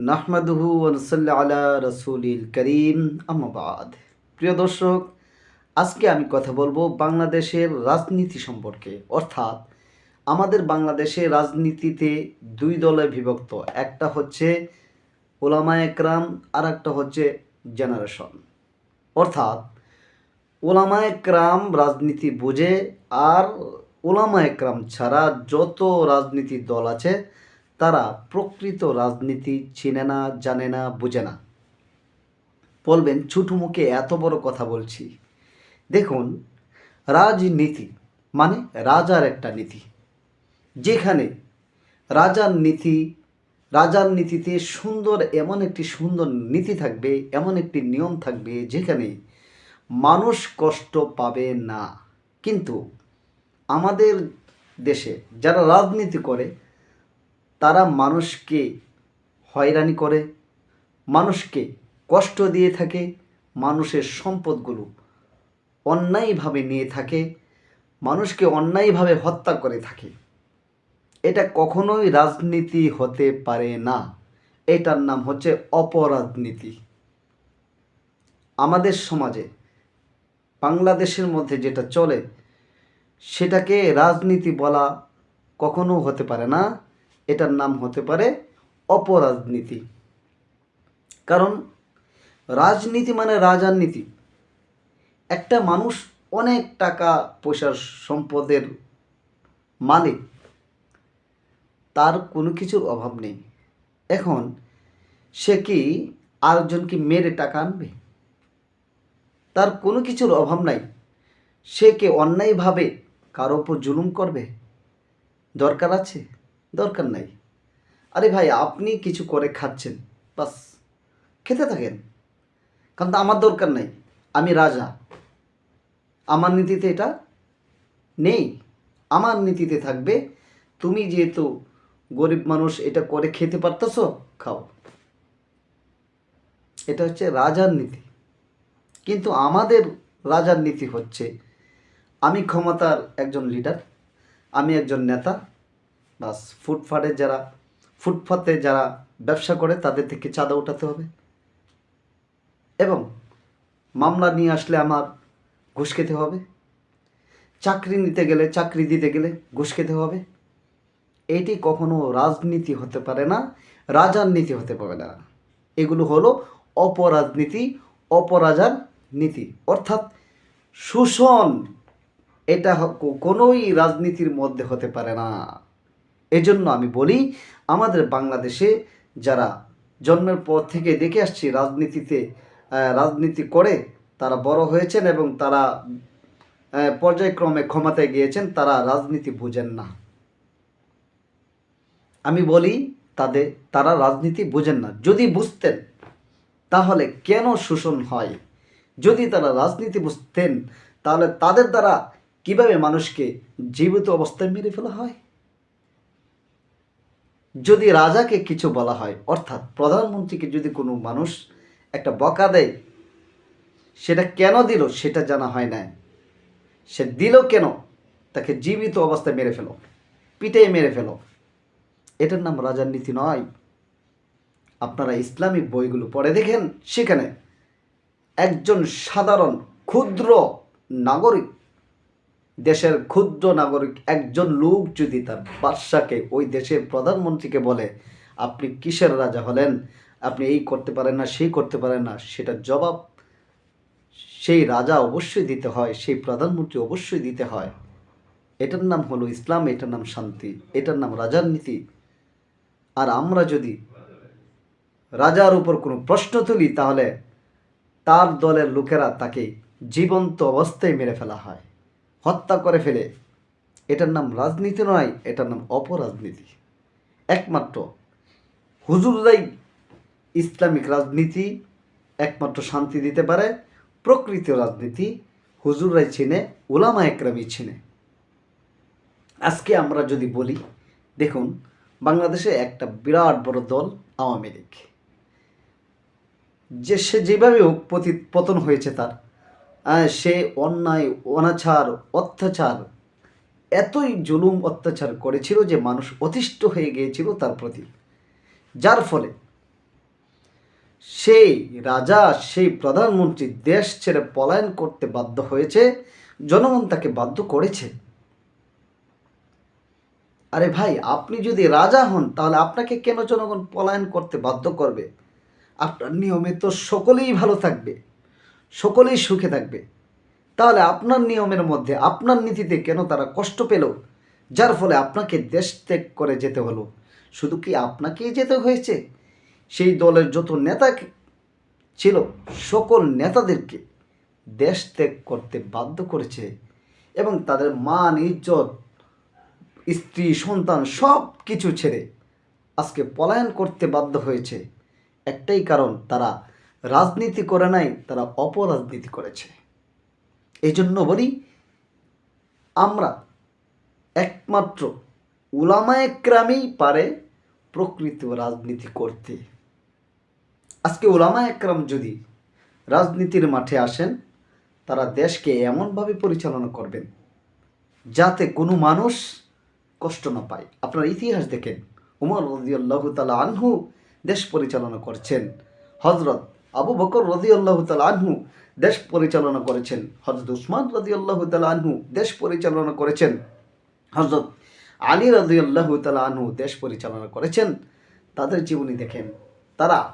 নাহমাদুহু আলা রসুলিল করিম আমাবাদ প্রিয় দর্শক, আজকে আমি কথা বলব বাংলাদেশের রাজনীতি সম্পর্কে। অর্থাৎ, আমাদের বাংলাদেশে রাজনীতিতে দুই দলে বিভক্ত, একটা হচ্ছে ওলামা একরাম আর একটা হচ্ছে জেনারেশন। অর্থাৎ, ওলামা একরাম রাজনীতি বোঝে আর ওলামা একরাম ছাড়া যত রাজনীতি দল আছে তারা প্রকৃত রাজনীতি চিনে না, জানে না, বোঝে না। বলবেন ছোটো মুখে এত বড় কথা বলছি। দেখুন, রাজনীতি মানে রাজার একটা নীতি। যেখানে রাজার নীতি, রাজার নীতিতে সুন্দর এমন একটি সুন্দর নীতি থাকবে, এমন একটি নিয়ম থাকবে, যেখানে মানুষ কষ্ট পাবে না। কিন্তু আমাদের দেশে যারা রাজনীতি করে তারা মানুষকে হয়রানি করে, মানুষকে কষ্ট দিয়ে থাকে, মানুষের সম্পদগুলো অন্যায়ভাবে নিয়ে থাকে, মানুষকে অন্যায়ভাবে হত্যা করে থাকে। এটা কখনোই রাজনীতি হতে পারে না। এটার নাম হচ্ছে অপরাজনীতি। আমাদের সমাজে, বাংলাদেশের মধ্যে যেটা চলে, সেটাকে রাজনীতি বলা কখনো হতে পারে না। এটার নাম হতে পারে অপরাজনীতি। কারণ রাজনীতি মানে রাজার নীতি। একটা মানুষ অনেক টাকা, পয়সার সম্পদের মালিক। তার কোনো কিছুর অভাব নেই। এখন সে কি আরেকজনকে মেরে টাকা আনবে? তার কোনো কিছুর অভাব নাই। সে কে অন্যায়ভাবে কারও ওপর জুলুম করবে? দরকার আছে? দরকার নাই। আরে ভাই, আপনি কিছু করে খাচ্ছেন, বাস, খেতে থাকেন। কারণ আমার দরকার নাই, আমি রাজা। আমার নীতিতে এটা নেই। আমার নীতিতে থাকবে, তুমি যেহেতু গরিব মানুষ, এটা করে খেতে পারতেছ, খাও। এটা হচ্ছে রাজার নীতি। কিন্তু আমাদের রাজার নীতি হচ্ছে, আমি ক্ষমতার একজন লিডার আমি একজন নেতা বাস ফুটপাতে যারা ফুটপাতে যারা ব্যবসা করে তাদের থেকে চাঁদা উঠাতে হবে। এবং মামলা নিয়ে আসলে আমার ঘুষ খেতে হবে। চাকরি নিতে গেলে চাকরি দিতে গেলে ঘুষ খেতে হবে। এটি কখনো রাজনীতি হতে পারে না, রাজার নীতি হতে পারে না। এগুলো হলো অপরাজনীতি, অপরাজার নীতি। অর্থাৎ শোষণ, এটা কোনোই রাজনীতির মধ্যে হতে পারে না। এজন্য আমি বলি, আমাদের বাংলাদেশে যারা জন্মের পর থেকে দেখে আসছি রাজনীতিতে রাজনীতি করে, তারা বড় হয়েছেন এবং তারা পর্যায়ক্রমে ক্ষমতায় গিয়েছেন, তারা রাজনীতি বুঝেন না। আমি বলি, তাদের, তারা রাজনীতি বোঝেন না। যদি বুঝতেন, তাহলে কেন শোষণ হয়? যদি তারা রাজনীতি বুঝতেন, তাহলে তাদের দ্বারা কীভাবে মানুষকে জীবিত অবস্থায় মেরে ফেলা হয়? যদি রাজাকে কিছু বলা হয়, অর্থাৎ প্রধানমন্ত্রীকে যদি কোনো মানুষ একটা বকা দেয়, সেটা কেন দিল সেটা জানা হয় না সে দিল কেন? তাকে জীবিত অবস্থায় মেরে ফেলো পিটে মেরে ফেলো। এটার নাম রাজার নীতি নয়। আপনারা ইসলামিক বইগুলো পড়ে দেখেন, সেখানে একজন সাধারণ, ক্ষুদ্র নাগরিক দেশের ক্ষুদ্র নাগরিক একজন লোক যদি তার বাদশাকে ওই দেশের প্রধানমন্ত্রীকে বলে, আপনি কিসের রাজা হলেন? আপনি এই করতে পারেন না, সেই করতে পারেন না। সেটার জবাব সেই রাজা অবশ্যই দিতে হয়, সেই প্রধানমন্ত্রী অবশ্যই দিতে হয়। এটার নাম হলো ইসলাম, এটার নাম শান্তি, এটার নাম রাজার নীতি। আর আমরা যদি রাজার উপর কোনো প্রশ্ন তুলি, তাহলে তার দলের লোকেরা তাকে জীবন্ত অবস্থায় মেরে ফেলা হয়। হত্যা করে ফেলে। এটার নাম রাজনীতি নয়, এটার নাম অপরাজনীতি। একমাত্র হুজুররাই ইসলামিক রাজনীতি, একমাত্র শান্তি দিতে পারে, প্রকৃত রাজনীতি হুজুররাই চিনে ওলামা একরামই চিনে। আজকে আমরা যদি বলি, দেখুন, বাংলাদেশে একটা বিরাট বড় দল আওয়ামী লীগ। যে সে যেভাবে পতন হয়েছে তার সে অন্যায়, অনাচার, অত্যাচার, এতই জুলুম, অত্যাচার করেছিল যে মানুষ অতিষ্ঠ হয়ে গিয়েছিল তার প্রতি। যার ফলে সেই রাজা, সেই প্রধানমন্ত্রী দেশ ছেড়ে পলায়ন করতে বাধ্য হয়েছে, জনগণ তাকে বাধ্য করেছে। আরে ভাই, আপনি যদি রাজা হন, তাহলে আপনাকে কেন জনগণ পলায়ন করতে বাধ্য করবে? আপনার নিয়মে তো সকলেই ভালো থাকবে। সকলেই সুখে থাকবে। তাহলে আপনার নিয়মের মধ্যে, আপনার নীতিতে কেন তারা কষ্ট পেল? যার ফলে আপনাকে দেশ ত্যাগ করে যেতে হলো। শুধু কি আপনাকেই যেতে হয়েছে? সেই দলের যত নেতা ছিল, সকল নেতাদেরকে দেশ ত্যাগ করতে বাধ্য করেছে এবং তাদের মান, ইজ্জত, স্ত্রী, সন্তান সব কিছু ছেড়ে আজকে পলায়ন করতে বাধ্য হয়েছে। একটাই কারণ, তারা রাজনীতি করে নাই, তারা অপরাজনীতি করেছে। এই জন্য বলি, আমরা একমাত্র উলামায়ে ক্রামেই পারে প্রকৃত রাজনীতি করতে। আজকে ওলামা একরাম যদি রাজনীতির মাঠে আসেন, তারা দেশকে এমনভাবে পরিচালনা করবেন, যাতে কোনো মানুষ কষ্ট না পায়। আপনার ইতিহাস দেখেন, উমর রদিয়াল্লাহ তালা আনহু দেশ পরিচালনা করছেন হজরত আবু বকর রদিয়াল্লাহ তালা আনহু দেশ পরিচালনা করেছেন। হজরত উসমান রদিয়াল্লাহ তালা আনহু দেশ পরিচালনা করেছেন। হজরত আলী রদিয়াল্লাহ তালা আনহু দেশ পরিচালনা করেছেন। তাদের জীবনী দেখেন। তারা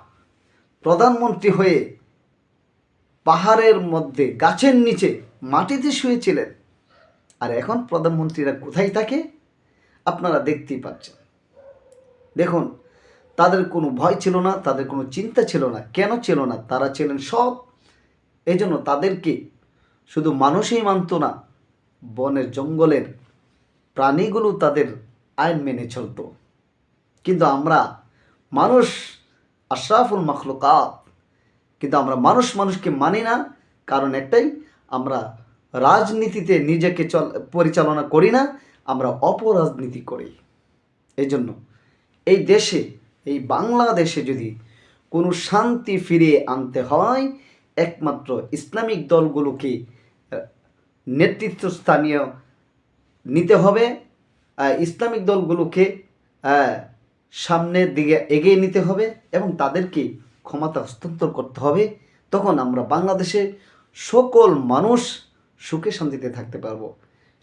প্রধানমন্ত্রী হয়ে পাহাড়ের মধ্যে, গাছের নিচে মাটিতে শুয়েছিলেন। আর এখন প্রধানমন্ত্রীরা কোথায় থাকে? আপনারা দেখতেই পাচ্ছেন। দেখুন তাদের কোনো ভয় ছিল না, তাদের কোনো চিন্তা ছিল না। কেন ছিল না? তারা ছিলেন সব এই জন্য তাদেরকে শুধু মানুষই মানত না, বনের জঙ্গলের প্রাণীগুলো তাদের আইন মেনে চলতো। কিন্তু আমরা মানুষ, আশরাফুল মখলুকাত। কিন্তু আমরা মানুষ মানুষকে মানি না। কারণ একটাই, আমরা রাজনীতিতে নিজেকে চল, পরিচালনা করি না, আমরা অপরাজনীতি করি। এই জন্য এই দেশে এই বাংলাদেশে যদি কোনো শান্তি ফিরিয়ে আনতে হয় একমাত্র ইসলামিক দলগুলোকে আহ, নেতৃত্বস্থানীয় নিতে হবে ইসলামিক দলগুলোকে সামনের দিকে এগিয়ে নিতে হবে এবং তাদেরকে ক্ষমতা হস্তান্তর করতে হবে তখন আমরা বাংলাদেশে সকল মানুষ সুখে শান্তিতে থাকতে পারব।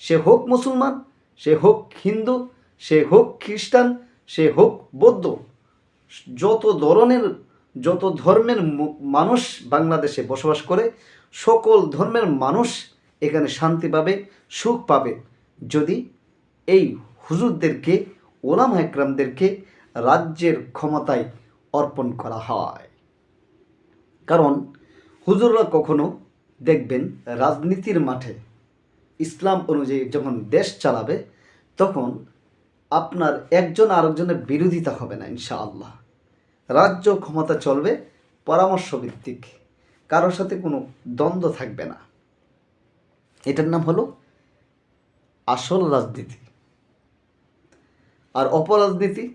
সে হোক মুসলমান সে হোক হিন্দু সে হোক খ্রিস্টান সে হোক বৌদ্ধ যত ধরনের, যত ধর্মের মানুষ বাংলাদেশে বসবাস করে, সকল ধর্মের মানুষ এখানে শান্তি পাবে, সুখ পাবে। যদি এই হুজুরদেরকে, ওলাম একরামদেরকে রাজ্যের ক্ষমতায় অর্পণ করা হয়। কারণ হুজুররা কখনো দেখবেন রাজনীতির মাঠে ইসলাম অনুযায়ী যখন দেশ চালাবে, তখন আপনার একজন আরেকজনের বিরোধিতা হবে না, ইনশাআল্লাহ। রাজ্য ক্ষমতা চলবে পরামর্শ ভিত্তিক কারোর সাথে কোনো দ্বন্দ্ব থাকবে না। এটার নাম হলো আসল রাজনীতি। আর অপরাজনীতি,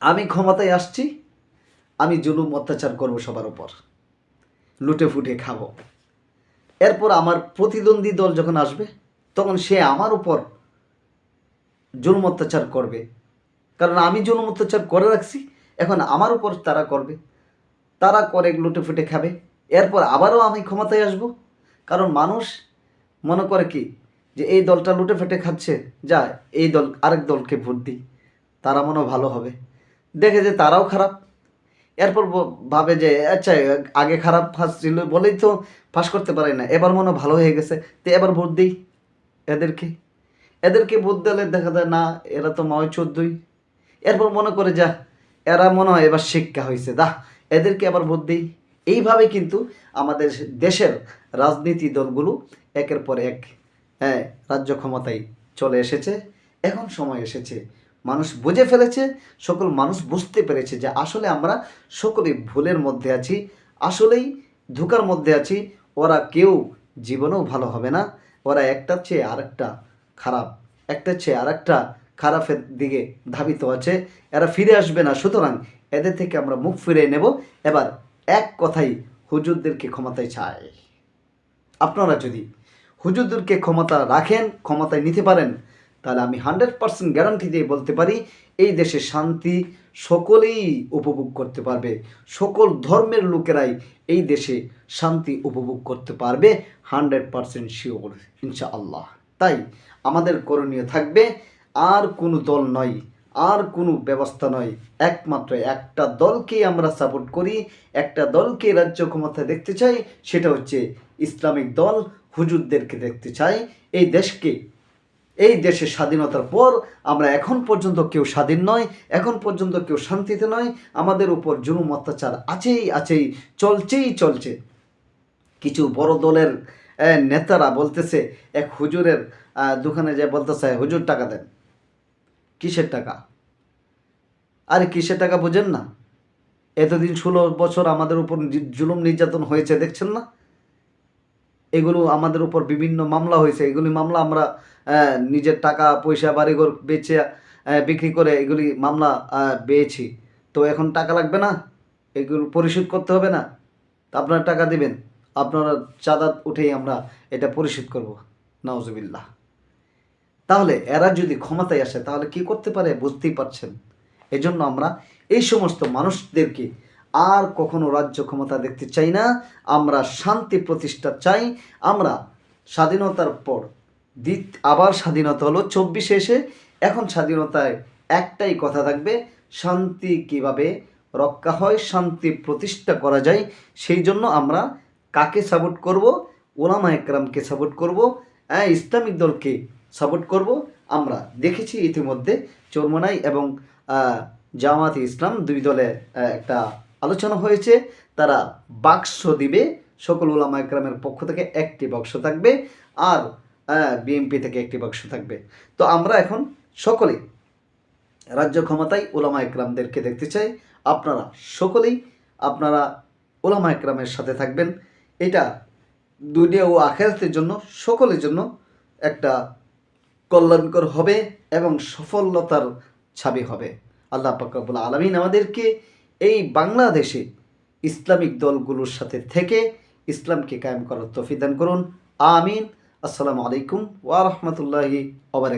আমি ক্ষমতায় আসছি, আমি জুলুম অত্যাচার করব সবার উপর। লুটে ফুটে খাব। এরপর আমার প্রতিদ্বন্দ্বী দল যখন আসবে, তখন সে আমার উপর জুলুম অত্যাচার করবে। কারণ আমি জুলুম অত্যাচার করে রাখছি এখন আমার উপর তারা করবে। তারা করে লুটে ফুটে খাবে। এরপর আবারও আমি ক্ষমতায় আসব। কারণ মানুষ মনে করে কি? যে এই দলটা লুটে ফেটে খাচ্ছে, যা এই দল, আরেক দলকে ভোট দিই। তারা মনে ভালো হবে। দেখে যে তারাও খারাপ। এরপর ভাবে যে আচ্ছা আগে খারাপ ফাঁস ছিল বলেই তো ফাঁস করতে পারে না। এবার মনে ভালো হয়ে গেছে। তো এবার ভোট দিই এদেরকে। এদেরকে ভোট দিলে দেখা যায়, না, এরা তো নয় চোদ্দই এরপর মনে করে, যা এরা মনে হয় এবার শিক্ষা হয়েছে দা এদেরকে আবার ভোট দিই। এইভাবে কিন্তু আমাদের দেশের রাজনীতি দলগুলো একের পর এক হ্যাঁ রাজ্য ক্ষমতায় চলে এসেছে। এখন সময় এসেছে। মানুষ বুঝে ফেলেছে, সকল মানুষ বুঝতে পেরেছে যে আসলে আমরা সকলেই ভুলের মধ্যে আছি, আসলেই ধোকার মধ্যে আছি। ওরা কেউ জীবনেও ভালো হবে না। ওরা একটার চেয়ে আরেকটা খারাপ, একটার চেয়ে আরেকটা খারাপের দিকে ধাবিত আছে। এরা ফিরে আসবে না। সুতরাং এদের থেকে আমরা মুখ ফিরিয়ে নেব। এবার এক কথাই হুজুরদেরকে ক্ষমতায় চাই। আপনারা যদি হুজুরদেরকে ক্ষমতা রাখেন, ক্ষমতায় নিতে পারেন, তাহলে আমি হান্ড্রেড পার্সেন্ট গ্যারান্টি দিয়ে বলতে পারি, এই দেশে শান্তি সকলেই উপভোগ করতে পারবে। সকল ধর্মের লোকেরাই এই দেশে শান্তি উপভোগ করতে পারবে, হান্ড্রেড পারসেন্ট শিওর, ইনশাআল্লাহ। তাই আমাদের করণীয় থাকবে আর কোনো দল নয়, আর কোনো ব্যবস্থা নয়। একমাত্র একটা দলকে আমরা সাপোর্ট করি, একটা দলকে রাজ্য ক্ষমতায় দেখতে চাই, সেটা হচ্ছে ইসলামিক দল হুজুরদেরকে দেখতে চাই। এই দেশকে, এই দেশের স্বাধীনতার পর আমরা এখন পর্যন্ত কেউ স্বাধীন নয়, এখন পর্যন্ত কেউ শান্তিতে নয়। আমাদের উপর জুলুম অত্যাচার আছেই আছেই, চলছেই চলছে। কিছু বড় দলের নেতারা বলতেছে, এক হুজুরের দোকানে যে বলতেছে, হুজুর টাকা দেন। কিসের টাকা? আরে কিসের টাকা বোঝেন না। এতদিন ষোলো বছর আমাদের উপর জুলুম নির্যাতন হয়েছে, দেখছেন না? এগুলো আমাদের উপর বিভিন্ন মামলা হয়েছে। এগুলি মামলা আমরা নিজের টাকা, পয়সা, বাড়িঘর বেচে বিক্রি করে এগুলি মামলা পেয়েছি। তো এখন টাকা লাগবে না? এগুলো পরিশোধ করতে হবে না? আপনারা টাকা দেবেন। আপনারা চাঁদা উঠেই আমরা এটা পরিশোধ করব। নওজবিল্লাহ তাহলে এরা যদি ক্ষমতায় আসে, তাহলে কি করতে পারে? বুঝতেই পারছেন। এজন্য আমরা এই সমস্ত মানুষদেরকে আর কখনো রাজ্য ক্ষমতা দেখতে চাই না। আমরা শান্তি প্রতিষ্ঠা চাই। আমরা স্বাধীনতার পর দ্বিত, আবার স্বাধীনতা হলো চব্বিশে এসে। এখন স্বাধীনতায় একটাই কথা থাকবে, শান্তি কীভাবে রক্ষা হয়, শান্তি প্রতিষ্ঠা করা যায়, সেই জন্য আমরা কাকে সাপোর্ট করব? ওলামা একরামকে সাপোর্ট করব। হ্যাঁ ইসলামিক দলকে সাপোর্ট করব। আমরা দেখেছি ইতিমধ্যে চরমনাই এবং জামাতে ইসলাম দুই দলে একটা আলোচনা হয়েছে। তারা বাক্স দিবে। সকল ওলামা একরামের পক্ষ থেকে একটি বাক্স থাকবে আর বিএমপি থেকে একটি বাক্স থাকবে। তো আমরা এখন সকলে রাজ্য ক্ষমতায় ওলামা একরামদেরকে দেখতে চাই। আপনারা সকলেই আপনারা ওলামা একরামের সাথে থাকবেন। এটা দুনিয়া ও আখেরাতের জন্য, সকলের জন্য একটা কল্যাণকর হবে এবং সফলতার ছাবি হবে। আল্লাহ পাকাবুল আলমিন আমাদেরকে এই বাংলাদেশে ইসলামিক দলগুলোর সাথে থেকে ইসলামকে কায়েম করার তফিদান করুন। আমিন। আসসালামু আলাইকুম ওয়া রাহমাতুল্লাহি ওয়া